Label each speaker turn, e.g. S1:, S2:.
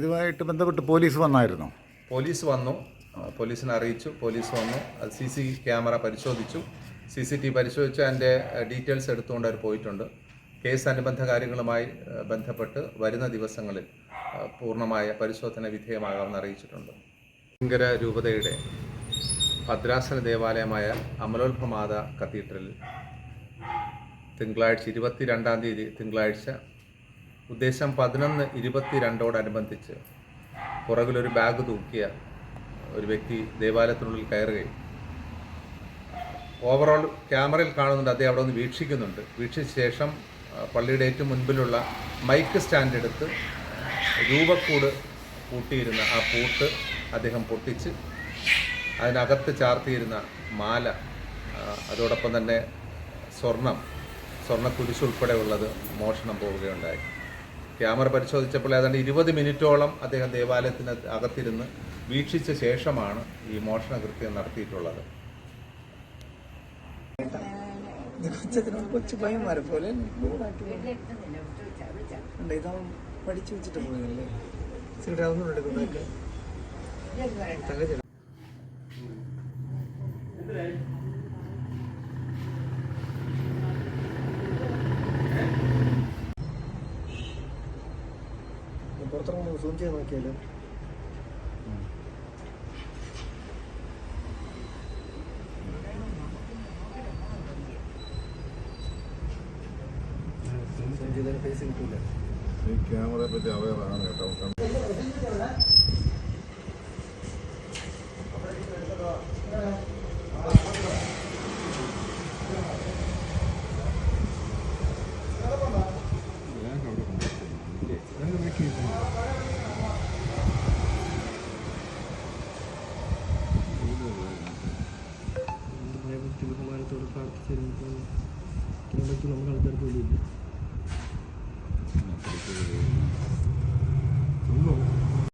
S1: ഇതുമായിട്ട് ബന്ധപ്പെട്ട് പോലീസ് വന്നായിരുന്നു?
S2: പോലീസ് വന്നു. പോലീസിനെ അറിയിച്ചു. പോലീസ് വന്നു. അത് സി സി ക്യാമറ പരിശോധിച്ചു. സി സി ടി പരിശോധിച്ച് അതിന്റെ ഡീറ്റെയിൽസ് എടുത്തുകൊണ്ട് അവർ പോയിട്ടുണ്ട്. കേസ് അനുബന്ധ കാര്യങ്ങളുമായി ബന്ധപ്പെട്ട് വരുന്ന ദിവസങ്ങളിൽ പൂർണമായ പരിശോധന വിധേയമാകാമെന്ന് അറിയിച്ചിട്ടുണ്ട്. ഭയങ്കര രൂപതയുടെ ഭദ്രാസന ദേവാലയമായ അമലോത്ഭമാത കത്തീഡ്രലിൽ തിങ്കളാഴ്ച ഇരുപത്തിരണ്ടാം തീയതി തിങ്കളാഴ്ച ഉദ്ദേശം പതിനൊന്ന് ഇരുപത്തിരണ്ടോടനുബന്ധിച്ച് പുറകിലൊരു ബാഗ് തൂക്കിയ ഒരു വ്യക്തി ദേവാലയത്തിനുള്ളിൽ കയറുകയും ഓവറോൾ ക്യാമറയിൽ കാണുന്നുണ്ട്. അദ്ദേഹം അവിടെ ഒന്ന് വീക്ഷിക്കുന്നുണ്ട്. വീക്ഷിച്ച ശേഷം പള്ളിയുടെ ഏറ്റവും മുൻപിലുള്ള മൈക്ക് സ്റ്റാൻഡ് എടുത്ത് രൂപക്കൂട് പൂട്ടിയിരുന്ന ആ പൂട്ട് അദ്ദേഹം പൊട്ടിച്ച് അതിനകത്ത് ചാർത്തിയിരുന്ന മാല അതോടൊപ്പം തന്നെ സ്വർണം സ്വർണ കുരിശുൾപ്പെടെ ഉള്ളത് മോഷണം പോവുകയുണ്ടായി. ക്യാമറ പരിശോധിച്ചപ്പോൾ ഏതാണ്ട് ഇരുപത് മിനിറ്റോളം അദ്ദേഹം ദേവാലയത്തിന് അകത്തിരുന്ന് വീക്ഷിച്ച ശേഷമാണ് ഈ മോഷണ കൃത്യം നടത്തിയിട്ടുള്ളത്.
S3: കൊച്ചത്തിനോട് കൊച്ചു പയ്യന്മാരെ പോലെ പഠിച്ചു വെച്ചിട്ട് പോയതല്ലേ? സിഗരറ്റ് അതൊന്നും എടുക്കുന്നതൊക്കെ പുറത്തിറങ്ങുമ്പോൾ സൂം ചെയ്ത് നോക്കിയാലും.
S4: ഈ ക്യാമറയെ പറ്റി അവയറാണ് കേട്ടോ. kirim
S3: ke kirim baju nomor dua